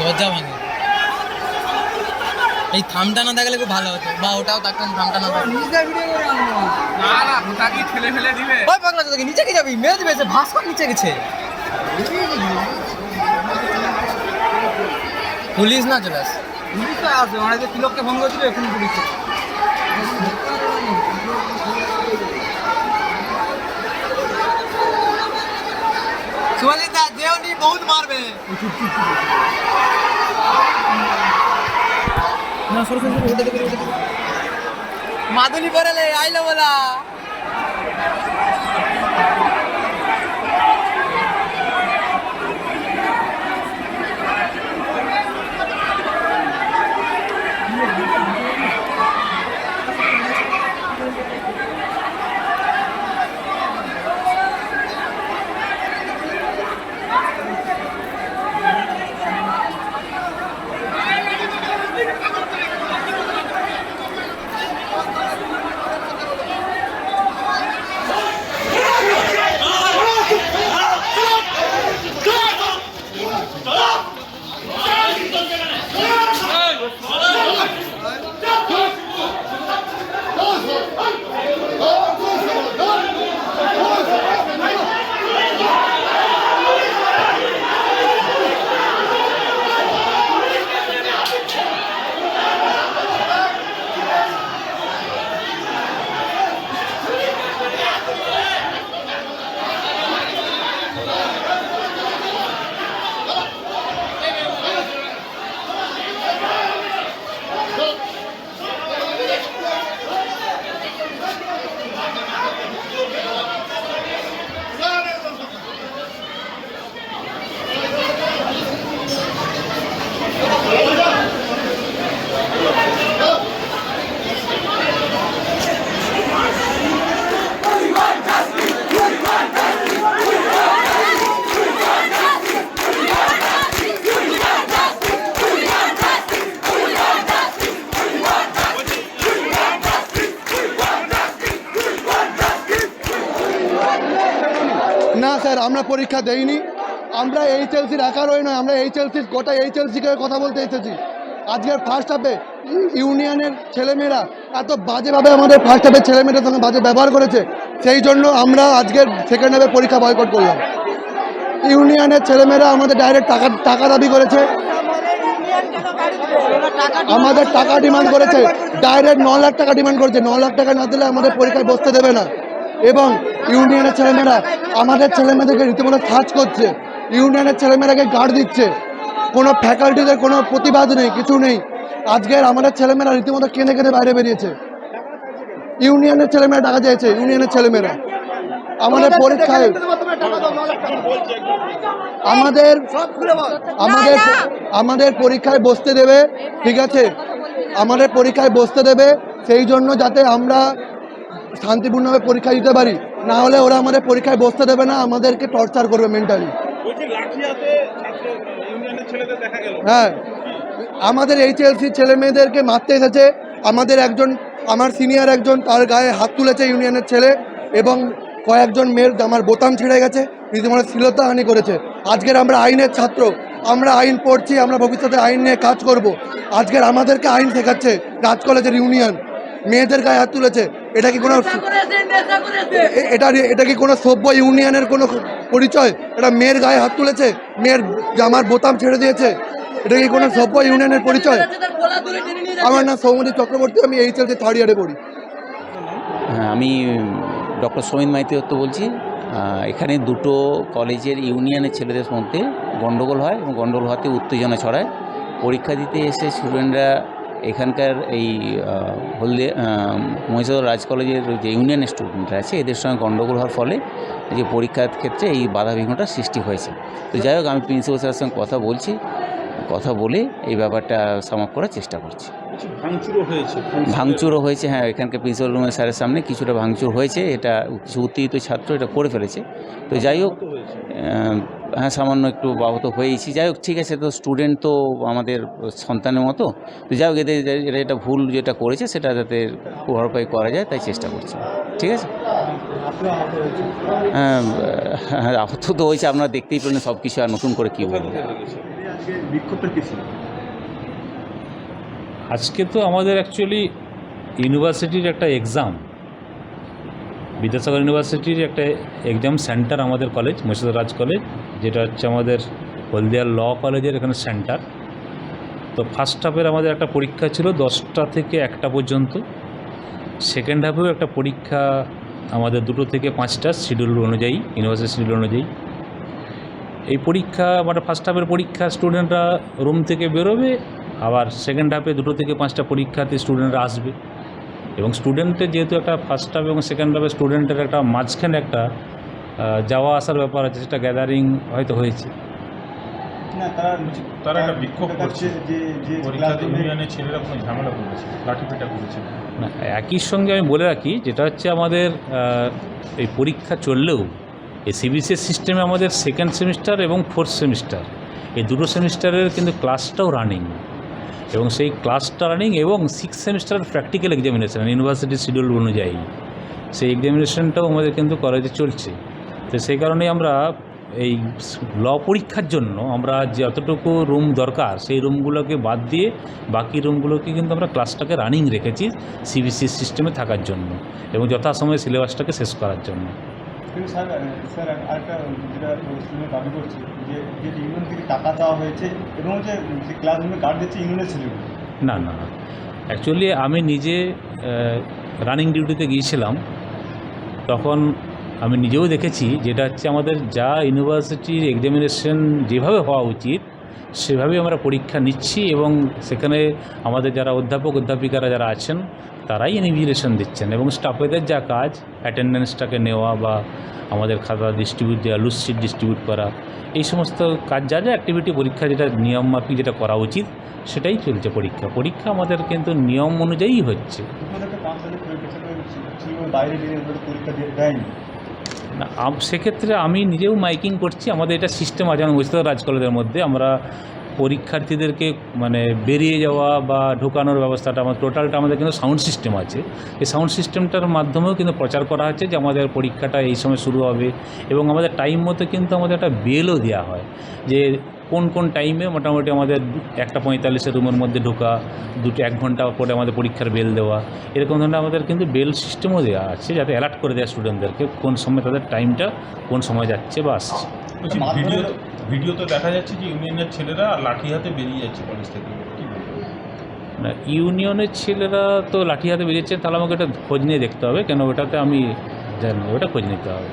দরজা ভাঙে। এই থামটা না দেখালে খুব ভালো হতো। বা ওটাও থাকতো থামটা না থাকতো না না ঠেলে নিচে কি যাবি? মেরে দিবে ভাস্কর নিচে গেছে। পুলিশ না চলে আসে। পুলিশ আসবে, অনেকে তিলককে ভঙ্গ দিবে এখন পুলিশ বহুত মারবে। না সরো সরো ওটা দেখে ওটা মাদুলি পরালে আইলো বলা। না স্যার, আমরা পরীক্ষা দেইনি। আমরা এইচএলসির একারই নয়, আমরা এইচএলসির গোটা এইচএলসিকে কথা বলতে এসেছি। আজকের ফার্স্ট হাফে ইউনিয়নের ছেলেমেয়েরা এত বাজেভাবে আমাদের ফার্স্ট হাফের ছেলেমেয়েদের সঙ্গে বাজে ব্যবহার করেছে, সেই জন্য আমরা আজকের সেকেন্ড হাফে পরীক্ষা বয়কট করলাম। ইউনিয়নের ছেলেমেয়েরা আমাদের ডাইরেক্ট টাকা টাকা দাবি করেছে। আমাদের টাকা ডিমান্ড করেছে। ডাইরেক্ট ন লাখ টাকা ডিমান্ড করেছে। ন লাখ টাকা না দিলে আমাদের পরীক্ষায় বসতে দেবে না। এবং ইউনিয়নের ছেলেমেয়েরা আমাদের ছেলেমেয়েদেরকে রীতিমতো সার্চ করছে। ইউনিয়নের ছেলেমেয়েরাকে গার্ড দিচ্ছে। কোনো ফ্যাকাল্টিদের কোনো প্রতিবাদ নেই কিছু নেই। আজকের আমাদের ছেলেমেয়েরা রীতিমতো কেঁদে কেঁদে বাইরে বেরিয়েছে। ইউনিয়নের ছেলেমেয়েরা টাকা চেয়েছে ইউনিয়নের ছেলেমেয়েরা। আমাদের পরীক্ষায় আমাদের আমাদের আমাদের পরীক্ষায় বসতে দেবে ঠিক আছে? আমাদের পরীক্ষায় বসতে দেবে সেই জন্য যাতে আমরা শান্তিপূর্ণভাবে পরীক্ষা দিতে পারি না হলে ওরা আমাদের পরীক্ষায় বসতে দেবে না আমাদেরকে টর্চার করবে মেন্টালি গেল। হ্যাঁ আমাদের এইচএলসি ছেলে মেয়েদেরকে মারতে এসেছে আমাদের একজন আমার সিনিয়র একজন তার গায়ে হাত তুলেছে ইউনিয়নের ছেলে এবং কয়েকজন মেয়ের আমার বোতাম ছিঁড়ে গেছে রীতিমতো শ্লীলতাহানি করেছে। আজকের আমরা আইনের ছাত্র আমরা আইন পড়ছি আমরা ভবিষ্যতে আইন নিয়ে কাজ করব। আজকের আমাদেরকে আইন শেখাচ্ছে রাজ কলেজের ইউনিয়ন। মেয়েদের গায়ে হাত তুলেছে। এটা কি কোনো এটা এটা কি কোনো সভ্য ইউনিয়নের কোনো পরিচয়? এটা মেয়ের গায়ে হাত তুলেছে মেয়ের জামার বোতাম ছেড়ে দিয়েছে। এটা কি কোনো সভ্য ইউনিয়নের পরিচয়? আমার নাম সৌমদী চক্রবর্তী আমি এইচএলসি থার্ড ইয়ারে পড়ি। হ্যাঁ আমি ডক্টর সমিত মাইতি দত্ত বলছি এখানে দুটো কলেজের ইউনিয়নের ছেলেদের মধ্যে গণ্ডগোল হয় এবং গণ্ডগোল হওয়াতে উত্তেজনা ছড়ায়। পরীক্ষা দিতে এসে স্টুডেন্টরা এখানকার এই হলদিয়া হলদে মহিষাদল রাজ কলেজের যে ইউনিয়ন স্টুডেন্টরা আছে, এদের সঙ্গে গণ্ডগোল হওয়ার ফলে যে পরীক্ষার ক্ষেত্রে এই বাধা বিঘ্নটা সৃষ্টি হয়েছে। তো যাই হোক, আমি প্রিন্সিপাল স্যারের সঙ্গে কথা বলছি, কথা বলে এই ব্যাপারটা সমাপ্ত করার চেষ্টা করছি। কিছু ভাঙচুরও হয়েছে ভাঙচুরও হয়েছে হ্যাঁ এখানকার প্রিন্সিপাল রুমের স্যারের সামনে কিছুটা ভাঙচুর হয়েছে এটা কিছু উত্তেজিত ছাত্র এটা করে ফেলেছে। তো যাই হোক হ্যাঁ সামান্য একটু বাবত হয়েছি। যাই হোক ঠিক আছে তো স্টুডেন্ট তো আমাদের সন্তানের মতো। তো যাই হোক এদের এরা এটা ভুল যেটা করেছে সেটা যাতে ভরপাই করা যায় তাই চেষ্টা করছি। ঠিক আছে? হ্যাঁ হ্যাঁ আহত তো হয়েছে আপনারা দেখতেই পেলেন সব কিছু আর নতুন করে কী বলব। আজকে তো আমাদের অ্যাকচুয়ালি ইউনিভার্সিটির একটা এক্সাম বিদ্যাসাগর ইউনিভার্সিটির একটা এক্সাম সেন্টার আমাদের কলেজ মুর্শিদাবাদ কলেজ যেটা হচ্ছে আমাদের হলদিয়া ল কলেজের এখানে সেন্টার তো ফার্স্ট হাফের আমাদের একটা পরীক্ষা ছিল দশটা থেকে একটা পর্যন্ত। সেকেন্ড হাফেও একটা পরীক্ষা আমাদের দুটো থেকে পাঁচটা শিডিউল অনুযায়ী ইউনিভার্সিটি শিডিউল অনুযায়ী। এই পরীক্ষা মানে ফার্স্ট হাফের পরীক্ষা স্টুডেন্টরা রুম থেকে বেরোবে আবার সেকেন্ড হাফে দুটো থেকে পাঁচটা পরীক্ষাতে স্টুডেন্টরা আসবে। এবং স্টুডেন্টের যেহেতু একটা ফার্স্ট হাফ এবং সেকেন্ড হাফে স্টুডেন্টের একটা মাঝখানে একটা যাওয়া আসার ব্যাপার আছে সেটা গ্যাদারিং হয়তো হয়েছে। না তারা তারা একটা বিক্ষোভ করছে। যে যে পরীক্ষাতে ইউনিয়নের ছেলেরা কোনো ঝামেলা করেছে লাঠিপেটা করেছে। না একই সঙ্গে আমি বলে রাখি যেটা হচ্ছে আমাদের এই পরীক্ষা চললেও এই সিবিসি সিস্টেমে আমাদের সেকেন্ড সেমিস্টার এবং ফোর্থ সেমিস্টার এই দুটো সেমিস্টারের কিন্তু ক্লাসটাও রানিং এবং সেই ক্লাসটা রানিং এবং সিক্স সেমিস্টারের প্র্যাকটিক্যাল এক্সামিনেশন ইউনিভার্সিটি শিডিউল অনুযায়ী। সেই এক্সামিনেশনটাও আমাদের কিন্তু কলেজে চলছে। তো সেই কারণে আমরা এই ল পরীক্ষার জন্য আমরা যতটুকু রুম দরকার, সেই রুমগুলোকে বাদ দিয়ে বাকি রুমগুলোকে কিন্তু আমরা ক্লাসটাকে রানিং রেখেছি সিবিসি সিস্টেমে থাকার জন্য এবং যথাসময়ে সিলেবাসটাকে শেষ করার জন্য। কিন্তু স্যার স্যার আরেকটা যেটা দাবি যে ইউনিয়ন থেকে টাকা দেওয়া হয়েছে এবং যে ক্লাসরুমে গার্ড দিচ্ছে ইউনিয়নের ছেলেগুলো না না অ্যাকচুয়ালি আমি নিজে রানিং ডিউটিতে গিয়েছিলাম। তখন আমি নিজেও দেখেছি, যেটা হচ্ছে আমাদের যা ইউনিভার্সিটির এক্সামিনেশন যেভাবে হওয়া উচিত সেভাবেই আমরা পরীক্ষা নিচ্ছি এবং সেখানে আমাদের যারা অধ্যাপক, অধ্যাপিকারা যারা আছেন, তারাই ইনভিজিলেশন দিচ্ছেন এবং স্টাফেদের যা কাজ অ্যাটেন্ডেন্সটাকে নেওয়া বা আমাদের খাতা ডিস্ট্রিবিউট দেওয়া লুজশিট ডিস্ট্রিবিউট করা, এই সমস্ত কাজ, যা যা অ্যাক্টিভিটি পরীক্ষা যেটা নিয়ম মাফিক যেটা করা উচিত, সেটাই চলছে পরীক্ষা। পরীক্ষা আমাদের কিন্তু নিয়ম অনুযায়ী হচ্ছে। সেক্ষেত্রে আমি নিজেও মাইকিং করছি। আমাদের এটা সিস্টেম আছে আমি বুঝতে রাজ কলেজের মধ্যে। আমরা পরীক্ষার্থীদেরকে মানে বেরিয়ে যাওয়া বা ঢোকানোর ব্যবস্থাটা, আমার টোটালটা আমাদের কিন্তু সাউন্ড সিস্টেম আছে। এই সাউন্ড সিস্টেমটার মাধ্যমেও কিন্তু প্রচার করা হচ্ছে যে আমাদের পরীক্ষাটা এই সময় শুরু হবে এবং আমাদের টাইম মতো কিন্তু আমাদের একটা বেলও দেওয়া হয়। যে কোন কোন টাইমে মোটামুটি আমাদের দু- একটা পঁয়তাল্লিশে রুমের মধ্যে ঢোকা দুটো এক ঘণ্টা পরে আমাদের পরীক্ষার বেল দেওয়া। এরকম ধরনের আমাদের কিন্তু বেল সিস্টেমও দেওয়া আছে যাতে অ্যালার্ট করে দেয় স্টুডেন্টদেরকে কোন সময় তাদের টাইমটা কোন সময় যাচ্ছে বা আসছে। বলছি ভিডিও ভিডিও তো দেখা যাচ্ছে যে ইউনিয়নের ছেলেরা লাঠি হাতে বেরিয়ে যাচ্ছে কলেজ থেকে। না ইউনিয়নের ছেলেরা তো লাঠি হাতে বেরিয়েছে তাহলে আমাকে এটা খোঁজ নিয়ে দেখতে হবে কেন ওটাতে আমি জানি ওটা খোঁজ নিতে হবে।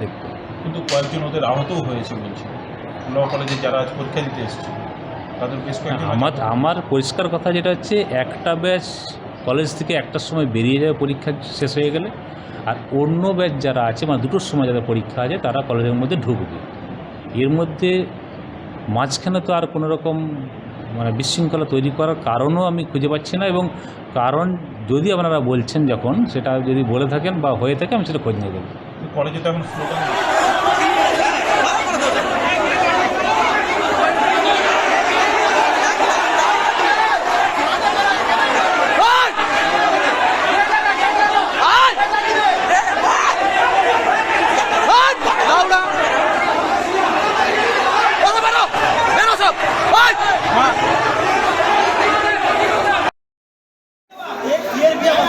দেখতে কিন্তু কয়েকজন ওদের আহতও হয়েছে বলছে। ল কলেজে যারা আজ পরীক্ষা দিতে এসেছে তাদের বেশ কয়েকজন আমার আমার পরিষ্কার কথা যেটা হচ্ছে একটা ব্যাচ কলেজ থেকে একটার সময় বেরিয়ে যাবে পরীক্ষা শেষ হয়ে গেলে আর অন্য ব্যাচ যারা আছে মানে দুটোর সময় যাদের পরীক্ষা আছে তারা কলেজের মধ্যে ঢুকবে। এর মধ্যে মাঝখানে তো আর কোনো রকম মানে বিশৃঙ্খলা তৈরি করার কারণও আমি খুঁজে পাচ্ছি না এবং কারণ যদি আপনারা বলছেন যখন সেটা যদি বলে থাকেন বা হয়ে থাকে আমি সেটা খোঁজ নিয়ে দেবো কলেজে তো এখন স্লোগান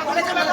মানে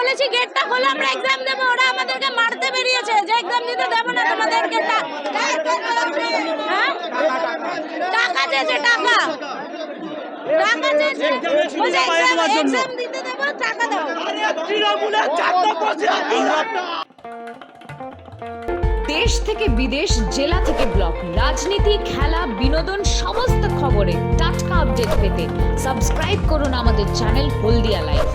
বলেছি গেটটা খোলা আমরা এক্সাম দেবো ওরা আমাদেরকে মারতে বেরিয়েছে। যে এক্সাম দিতে দেবো না তোমাদেরকে টা- হ্যাঁ? টাকা চেয়েছে টাকা। টাকা চেয়েছে। Exam দিতে দেবো টাকা দাও। তৃণমূলের পরিষদ দেশ থেকে বিদেশ জেলা থেকে ব্লক রাজনীতি খেলা বিনোদন সমস্ত খবরে টাটকা আপডেট পেতে সাবস্ক্রাইব করুন আমাদের চ্যানেল হলদিয়া লাইভ